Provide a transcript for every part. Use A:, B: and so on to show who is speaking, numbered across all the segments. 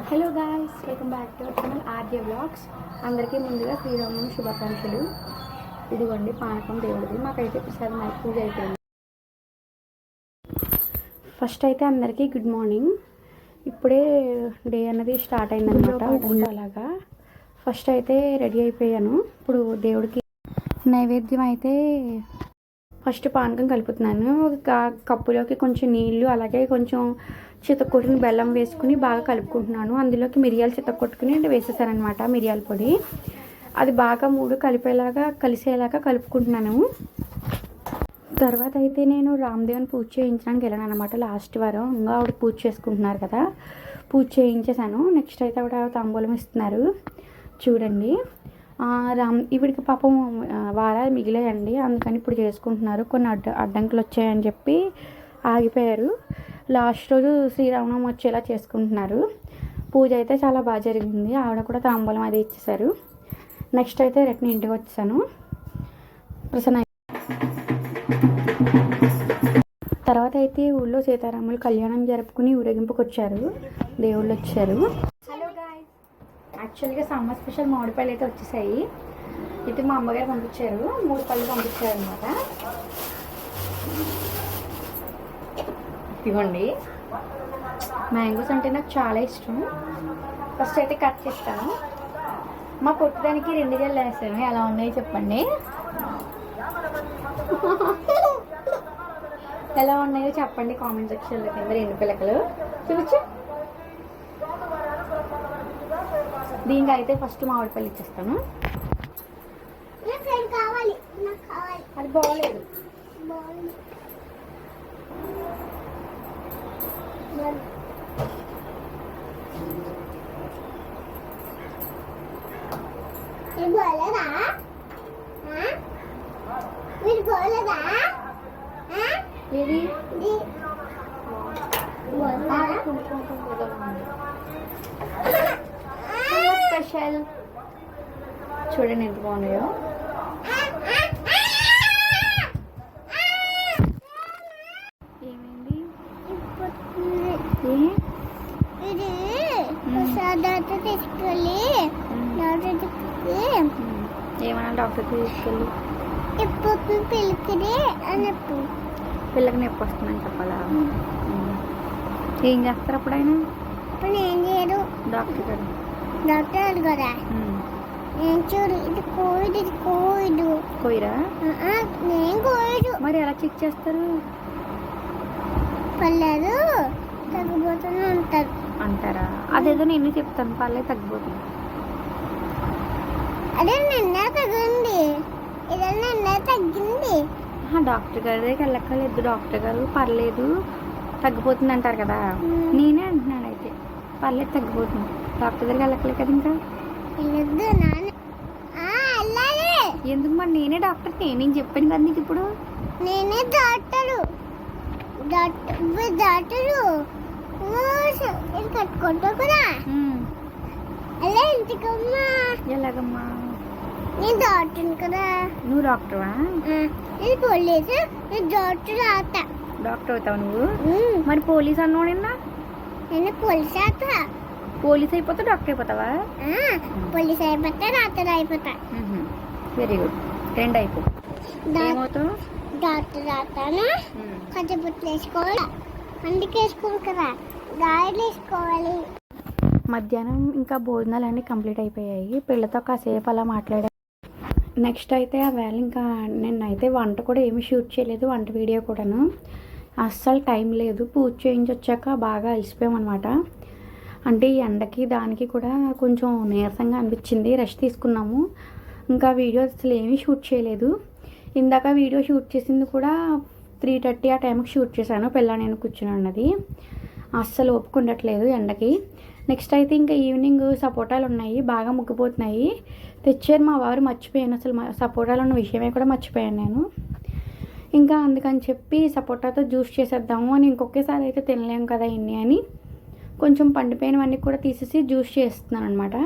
A: Hello guys welcome back to channel RJ blogs అందరికీ ముందుగా శ్రీరామం శుభాకాంక్షలు. ఇదిగోండి పానకం దేవుడిది. మాకైతే ప్రసాదం పూజ అయిపోయింది. ఫస్ట్ అయితే అందరికీ గుడ్ మార్నింగ్ ఇప్పుడే డే అన్నది స్టార్ట్ అయిందనమాట అలాగా ఫస్ట్ అయితే రెడీ అయిపోయాను. ఇప్పుడు దేవుడికి నైవేద్యం అయితే ఫస్ట్ పానకం కలుపుతున్నాను. ఒక కప్పులోకి కొంచెం నీళ్ళు అలాగే కొంచెం చితకొట్టిన బెల్లం వేసుకుని బాగా కలుపుకుంటున్నాను. అందులోకి మిరియాలు చితక్కొట్టుకుని వేసేసానమాట మిరియాల పొడి. అది బాగా మూడు కలిపేలాగా కలిసేలాగా కలుపుకుంటున్నాను. తర్వాత అయితే నేను రామ్దేవన్ పూజ చేయించడానికి వెళ్ళాను అనమాట లాస్ట్ వారం. ఇంకా ఆవిడ పూజ చేసుకుంటున్నారు కదా. పూజ చేయించేసాను నెక్స్ట్ అయితే ఆవిడ తాంబూలం ఇస్తున్నారు. చూడండి. రామ్ ఇవిడికి పాపం వారాలు మిగిలాయండి. అందుకని ఇప్పుడు చేసుకుంటున్నారు. కొన్ని అడ్డ అడ్డంకులు వచ్చాయని చెప్పి ఆగిపోయారు. లాస్ట్ రోజు శ్రీరామనవమి వచ్చేలా చేసుకుంటున్నారు. పూజ అయితే చాలా బాగా జరిగింది. ఆవిడ కూడా తాంబూలం అది ఇచ్చేశారు. నెక్స్ట్ అయితే రిటర్న్ ఇంటికి వచ్చాను ప్రసన్న తర్వాత అయితే ఊళ్ళో సీతారాములు కళ్యాణం జరుపుకుని ఊరేగింపుకి వచ్చారు దేవుళ్ళు వచ్చారు. యాక్చువల్గా సమ్మర్ స్పెషల్ మామిడిపళ్ళు అయితే వచ్చేసాయి. ఇది మా అమ్మగారు పంపించారు. మూడు పళ్ళు పంపించారు అనమాట ఇవ్వండి మ్యాంగోస్ అంటే నాకు చాలా ఇష్టం. ఫస్ట్ అయితే కట్ చేస్తాను. మా పుట్టడానికి రెండు జల్లు వేస్తాను ఎలా ఉన్నాయో చెప్పండి? ఎలా ఉన్నాయో చెప్పండి కామెంట్ సెక్షన్లో కింద రెండు పిల్లకలు చూపించు. దీనికి అయితే ఫస్ట్ మామిడిపల్లి ఇచ్చేస్తాను. అది బాగోలేదు
B: ఇది?
A: స్పెషల్? చూడండి ఎంత బాగున్నాయో.
B: తీసుకెళ్ళి
A: ఏమన్నా డాక్టర్కి తీసుకెళ్ళి.
B: ఇప్పుడు పిలికిరి అన్నప్పుడు
A: పిల్లకి నొప్పి వస్తుందని చెప్పాలా? ఏం చేస్తారు అప్పుడైనా
B: ఇప్పుడు ఏం చేయరు
A: డాక్టర్ గారు.
B: డాక్టర్ కదా నేను చూడు ఇది కోవిడ్ ఇది కోవిడ్. ఆహా, నేను కోవిడ్.
A: మరి ఎలా చెక్ చేస్తారు?
B: పర్లేదు తగ్గిపోతూనే ఉంటారు.
A: అంటారా? అదేదో నేను చెప్తాను పర్లేదు తగ్గిపోతుంది.
B: అదే నిన్న తగ్గింది. ఇదే నిన్న తగ్గింది.
A: డాక్టర్ గారి దగ్గరికి వెళ్ళక్కర్లేదు. డాక్టర్ గారు పర్లేదు తగ్గిపోతుంది అంటారు కదా. నేనే అంటున్నాను అయితే. పర్లేదు తగ్గిపోతుంది. డాక్టర్ దగ్గరికి వెళ్ళక్కర్లేదు కదా ఇంకా? ఎందుకు మరి నేనే డాక్టర్ నేనేం చెప్పాను కదా నీకు ఇప్పుడు.
B: నేనే డాక్టరు. Doctor doctor. కట్టుకుంటా
A: మ్మ్.
B: అలా ఇంటికమ్మా.
A: ఎలాగమ్మా?
B: నేను డాక్టర్ని కదా.
A: నువ్వు డాక్టర్వా
B: ఆ, నేను పోలీసు నేను డాక్టర్ అవుతా.
A: డాక్టర్ అవుతావు నువ్వు? మరి పోలీస్ అన్నావు నిన్న?
B: నేను పోలీస్ అవుతా.
A: పోలీస్ అయిపోతే డాక్టర్ అయిపోతావా?
B: పోలీస్ అయిపోతా డాక్టర్ అయిపోతా.
A: వెరీ గుడ్ రెండు అయిపో. ఏమవుతావు?
B: డాక్టర్ అవుతాను. కొంచెం బుట్లు వేసుకోవాలి. అందుకే వేసుకోవాలి కదా. గాయలు వేసుకోవాలి.
A: మధ్యాహ్నం ఇంకా భోజనాలు అన్నీ కంప్లీట్ అయిపోయాయి. పిల్లతో కాసేపు అలా మాట్లాడా నెక్స్ట్ అయితే ఆ వేళ ఇంకా నేనైతే వంట కూడా ఏమీ షూట్ చేయలేదు వంట వీడియో కూడాను. అస్సలు టైం లేదు. పూజ చేయించి వచ్చాక బాగా అలసిపోయామన్నమాట. అంటే ఈ ఎండకి దానికి కూడా కొంచెం నీరసంగా అనిపించింది. రెస్ట్ తీసుకున్నాము. ఇంకా వీడియో అసలు ఏమీ షూట్ చేయలేదు. ఇందాక వీడియో షూట్ చేసింది కూడా త్రీ థర్టీ ఆ టైంకి షూట్ చేశాను. పిల్ల నేను కూర్చుని ఉన్నది. అస్సలు ఒప్పుకుండట్లేదు ఎండకి. నెక్స్ట్ అయితే ఇంకా ఈవినింగ్ సపోటాలు ఉన్నాయి. బాగా ముగ్గిపోతున్నాయి. తెచ్చారు మా వారు మర్చిపోయాను. అసలు సపోటాలు ఉన్న విషయమే కూడా మర్చిపోయాను నేను. ఇంకా అందుకని చెప్పి సపోటాతో జ్యూస్ చేసేద్దాము అని ఇంకొకసారి అయితే తినలేము కదా ఇన్ని అని. కొంచెం పండిపోయినవన్నీ కూడా తీసేసి జ్యూస్ చేస్తున్నాను అనమాట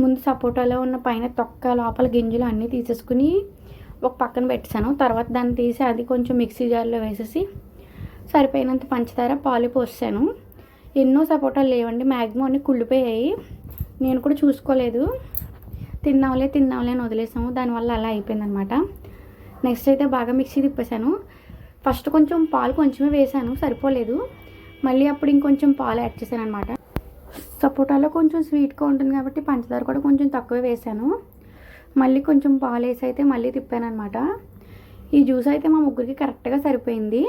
A: ముందు సపోటాలో ఉన్న పైన తొక్క లోపల గింజలు అన్నీ తీసేసుకుని ఒక పక్కన పెట్టాను తర్వాత దాన్ని తీసి అది కొంచెం మిక్సీ జార్లో వేసేసి సరిపోయినంత పంచదార పాలు పోసాను ఎన్నో సపోటాలు లేవండి. మ్యాక్సిమం అన్నీ కుళ్ళిపోయాయి. నేను కూడా చూసుకోలేదు. తిన్నాంలే తిన్నాంలే అని వదిలేసాము. దానివల్ల అలా అయిపోయిందనమాట నెక్స్ట్ అయితే బాగా మిక్సీ తిప్పేశాను. ఫస్ట్ కొంచెం పాలు కొంచెమే వేసాను. సరిపోలేదు. మళ్ళీ అప్పుడు ఇంకొంచెం పాలు యాడ్ చేశాను అనమాట సపోటాలో కొంచెం స్వీట్గా ఉంటుంది కాబట్టి పంచదార కూడా కొంచెం తక్కువే వేసాను మళ్ళీ కొంచెం పాలు వేసి అయితే మళ్ళీ తిప్పాను అనమాట ఈ జ్యూస్ అయితే మా ముగ్గురికి కరెక్ట్గా సరిపోయింది.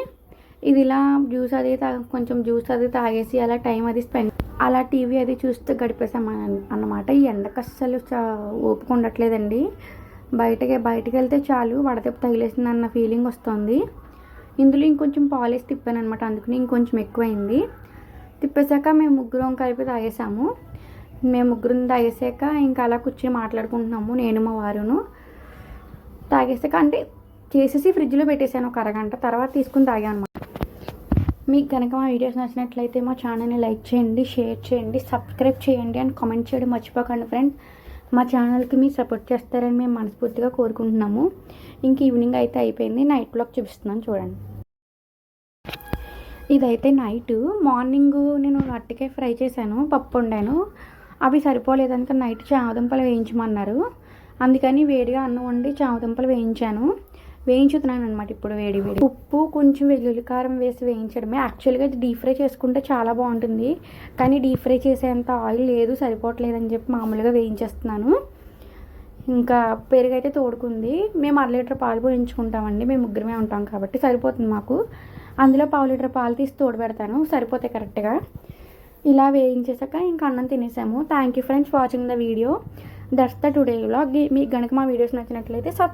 A: ఇది ఇలా జ్యూస్ అది కొంచెం జ్యూస్ అది తాగేసి అలా టైం అది స్పెండ్ అలా టీవీ అది చూస్తూ గడిపేసాం అన్నమాట. ఈ ఎండకు అస్సలు చా ఓపిక ఉండట్లేదండి. బయటకి బయటకు వెళ్తే చాలు వడదెబ్బ తగిలేసింది అన్న ఫీలింగ్ వస్తుంది. ఇందులో ఇంకొంచెం పాలేసి తిప్పాను అనమాట అందుకని ఇంకొంచెం ఎక్కువైంది. తిప్పేశాక మేము ముగ్గురం కలిపి తాగేసాము మేము ముగ్గురం తాగేసాక ఇంకా అలా కూర్చొని మాట్లాడుకుంటున్నాము నేను మా వారును. తాగేసాక అంటే చేసేసి ఫ్రిడ్జ్లో పెట్టేశాను ఒక అరగంట తర్వాత తీసుకుని తాగాను అనమాట మీకు కనుక మా వీడియోస్ నచ్చినట్లయితే మా ఛానల్ని లైక్ చేయండి షేర్ చేయండి సబ్స్క్రైబ్ చేయండి అండ్ కామెంట్ చేయడం మర్చిపోకండి ఫ్రెండ్స్. మా ఛానల్కి మీరు సపోర్ట్ చేస్తారని మేము మనస్ఫూర్తిగా కోరుకుంటున్నాము. ఇంక ఈవినింగ్ అయితే అయిపోయింది. నైట్ బ్లాగ్ చూపిస్తున్నాను చూడండి. ఇదైతే నైట్. మార్నింగ్ నేను అట్టికాయ ఫ్రై చేశాను పప్పు వండాను. అవి సరిపోలేదు అందుకని నైట్ చామదుంపలు వేయించమన్నారు. అందుకని వేడిగా అన్నం వండి చామదుంపలు వేయించాను. వేయించుతున్నాను అనమాట ఇప్పుడు వేడి వేడి. ఉప్పు కొంచెం వెల్లుల్లి కారం వేసి వేయించడమే. యాక్చువల్గా ఇది డీప్ ఫ్రై చేసుకుంటే చాలా బాగుంటుంది. కానీ డీప్ ఫ్రై చేసేంత ఆయిల్ లేదు సరిపోవట్లేదని చెప్పి మామూలుగా వేయించేస్తున్నాను. ఇంకా పెరుగైతే తోడుకుంది. మేము అర లీటర్ పాలు పోయించుకుంటామండి మేము ముగ్గురమే ఉంటాం కాబట్టి సరిపోతుంది మాకు. అందులో పావు లీటర్ పాలు తీసి తోడు పెడతాను సరిపోతాయి కరెక్ట్గా ఇలా వేయించేసాక ఇంకా అన్నం తినేసాము. Thank you friends watching the video that's the today vlog మీకు కనుక మా వీడియోస్ నచ్చినట్లయితే సబ్